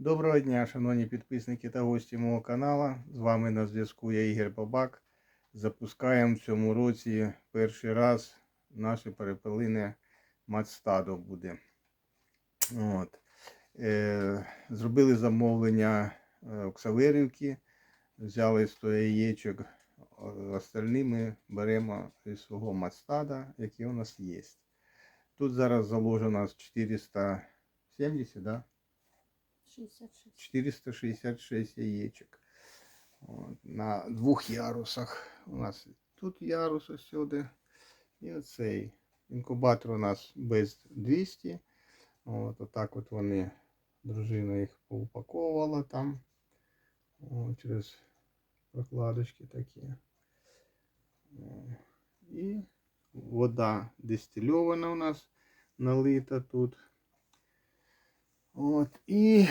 Доброго дня, шановні підписники та гості мого каналу. З вами на зв'язку я Ігор Бабак. Запускаємо в цьому році перший раз наше перепелине матстадо буде. От. Е, зробили замовлення е, взяли 100 яєчок, о- остальні ми беремо із свого матстада, який у нас є. Тут зараз заложено 470, да? 66. 466 яєчок. От, на двох ярусах. У нас тут ярус сюди. І оцей. Інкубатор у нас без 200. От, отак от вони, дружина їх поупаковувала там. О, через прокладочки такі. І вода дистильована у нас налита тут. От, і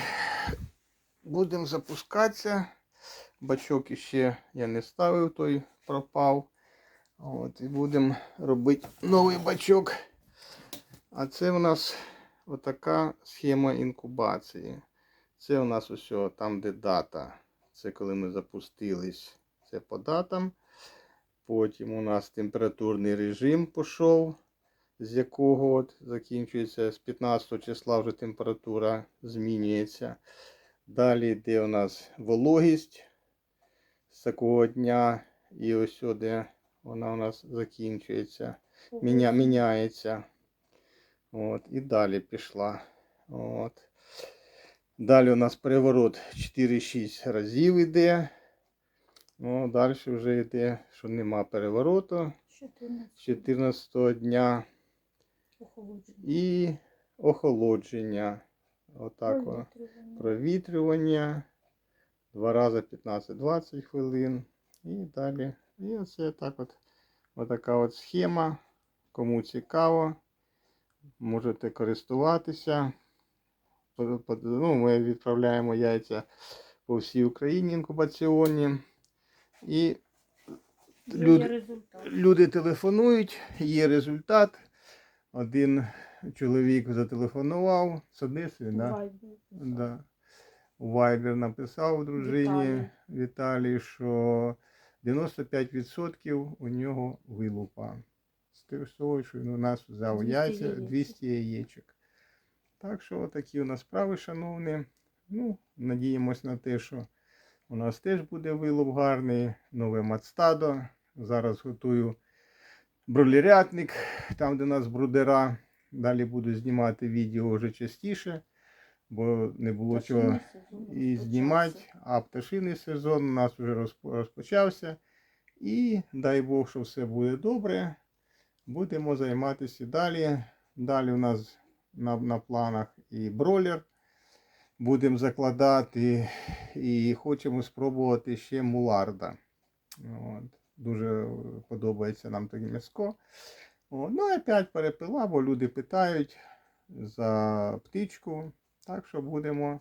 будемо запускатися. Бачок іще я не ставив, той пропав. От, і будемо робити новий бачок. А це у нас отака схема інкубації. Це у нас усе там, де дата. Це коли ми запустились. Це по датам. Потім у нас температурний режим пішов, з якого от закінчується з 15 числа вже температура змінюється. Далі йде у нас вологість з такого дня. І ось сюди вона у нас закінчується, міня, міняється. От, і далі пішла. От. Далі у нас переворот 4-6 разів йде. Ну, далі вже йде, що нема перевороту 14. з 14 дня Охолодження. і охолодження. Отак. Провітрювання. провітрювання. Два рази 15-20 хвилин. І далі. І оце так от. Отака от схема. Кому цікаво, можете користуватися. Ну, ми відправляємо яйця по всій Україні інкубаційні. І Люд- люди телефонують, є результат. Один чоловік зателефонував Одеси, да? Вайбер. Да. Viber написав дружині Віталій. Віталій, що 95% у нього вилупа. З того, що він у нас взяв 200 яйця яєчок. 200 яєчок. Так що такі у нас справи, шановні. Ну, надіємось на те, що у нас теж буде вилуп гарний, нове мацтадо. Зараз готую бролерятник, там, де у нас брудера. Далі буду знімати відео вже частіше, бо не було чого сезон і знімати. А пташиний сезон у нас вже розпочався. І дай Бог, що все буде добре. Будемо займатися далі. Далі у нас на, на планах і бролер. Будемо закладати і хочемо спробувати ще муларда. От. Дуже подобається нам таке м'яско. Ну, і опять перепила, бо люди питають за птичку. Так що будемо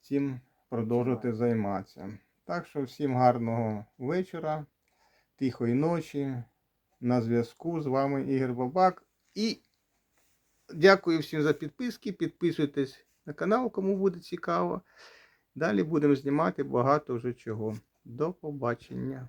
цим продовжувати займатися. Так що всім гарного вечора, тихої ночі. На зв'язку з вами Ігор Бабак. І дякую всім за підписки. Підписуйтесь на канал, кому буде цікаво. Далі будемо знімати багато вже чого. До побачення.